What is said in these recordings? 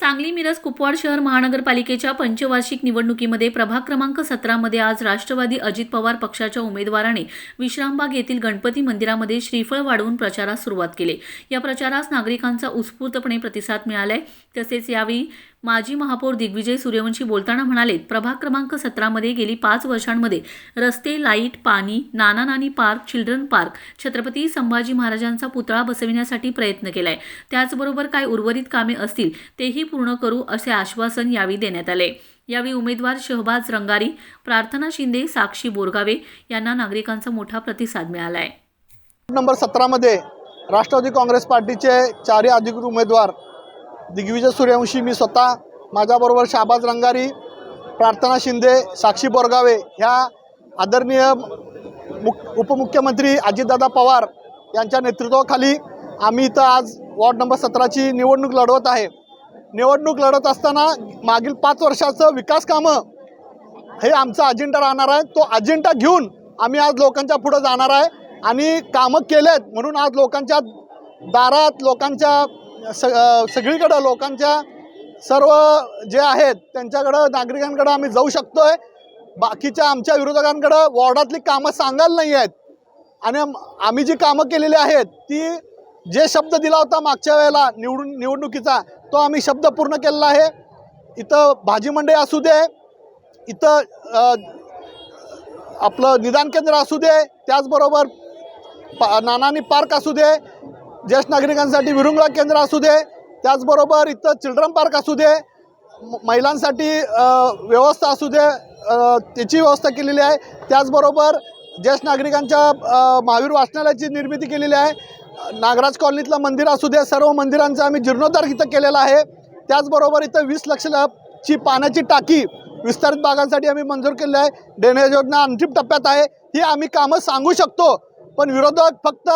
सांगली मिरज कुपवाड शहर महानगरपालिकेच्या पंचवार्षिक निवडणुकीमध्ये प्रभाग क्रमांक सतरामध्ये आज राष्ट्रवादी अजित पवार पक्षाच्या उमेदवाराने विश्रामबाग येथील गणपती मंदिरामध्ये श्रीफळ वाढवून प्रचारास सुरुवात केली. या प्रचारास नागरिकांचा उत्स्फूर्तपणे प्रतिसाद मिळालाय. तसेच यावेळी माजी महापौर दिग्विजय सूर्यवंशी बोलताना म्हणाले प्रभाग क्रमांक सतरामध्ये गेली पाच वर्षांमध्ये रस्ते लाइट पाणी नाना नानी park children park Chhatrapati Sambhaji महाराजांचा पुतळा बसविण्यासाठी प्रयत्न केलाय. त्याचबरोबर काय उर्वरित कामे असतील तेही पूर्ण करू असे आश्वासन यावेळी देण्यात आले. यावेळी उमेदवार शहबाज रंगारी प्रार्थना शिंदे साक्षी बोरगावे यांना नागरिकांचा मोठा प्रतिसाद मिळाला आहे नंबर सतरामध्ये राष्ट्रवादी काँग्रेस पार्टीचे चारही अधिकृत उमेदवार दिग्विजय सूर्यवंशी मी स्वतः. माझ्याबरोबर शाबाज रंगारी प्रार्थना शिंदे साक्षी बोरगावे ह्या आदरणीय मुख उपमुख्यमंत्री अजितदादा पवार यांच्या नेतृत्वाखाली आम्ही इथं आज वॉर्ड नंबर सतराची निवडणूक लढवत आहे. निवडणूक लढत असताना मागील पाच वर्षाचं विकास कामं हे आमचा अजेंडा राहणार आहे. तो अजेंडा घेऊन आम्ही आज लोकांच्या पुढं जाणार आहे. आणि कामं केलेत म्हणून आज लोकांच्या दारात लोकांच्या स सगळीकडं लोकांच्या सर्व जे आहेत त्यांच्याकडं नागरिकांकडं आम्ही जाऊ शकतो आहे बाकीच्या आमच्या विरोधकांकडं वॉर्डातली कामं सांगायला नाही आहेत. आणि आम्ही जी कामं केलेली आहेत ती जे शब्द दिला होता मागच्या वेळेला निवडून निवडणुकीचा तो आम्ही शब्द पूर्ण केलेला आहे. इथं भाजी मंडई असू दे इथं आपलं निदान केंद्र असू दे त्याचबरोबर पा नानानी पार्क असू दे ज्येष्ठ नागरिकांसाठी विरुंगळा केंद्र असू दे त्याचबरोबर इथं चिल्ड्रन पार्क असू दे महिलांसाठी व्यवस्था असू दे त्याची व्यवस्था केलेली आहे. त्याचबरोबर ज्येष्ठ नागरिकांच्या महावीर वाचनालयाची निर्मिती केलेली आहे. नागराज कॉलनीतलं मंदिर असू दे सर्व मंदिरांचा आम्ही जीर्णोद्धार इथं केलेला आहे. त्याचबरोबर इथं वीस लक्ष ची पाण्याची टाकी विस्तारित भागांसाठी आम्ही मंजूर केलेली आहे. ड्रेनेज योजना अंतिम टप्प्यात आहे. ही आम्ही कामं सांगू शकतो पण विरोधक फक्त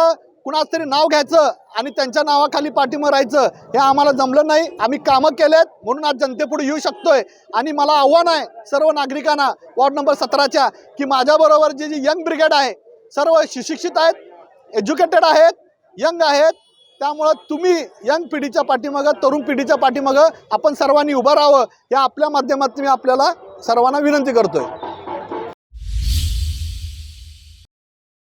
कुणाचं तरी नाव घ्यायचं आणि त्यांच्या नावाखाली पाठिंबा राहायचं हे आम्हाला जमलं नाही. आम्ही कामं केलेत म्हणून आज जनतेपुढे येऊ शकतोय. आणि मला आव्हान आहे सर्व नागरिकांना वॉर्ड नंबर सतराच्या की माझ्याबरोबर जे जी यंग ब्रिगेड आहे सर्व सुशिक्षित आहेत एज्युकेटेड आहेत यंग आहेत त्यामुळं तुम्ही यंग पिढीच्या पाठीमागं तरुण पिढीच्या पाठीमागं आपण सर्वांनी उभं राहावं या आपल्या माध्यमातून मी आपल्याला सर्वांना विनंती करतोय.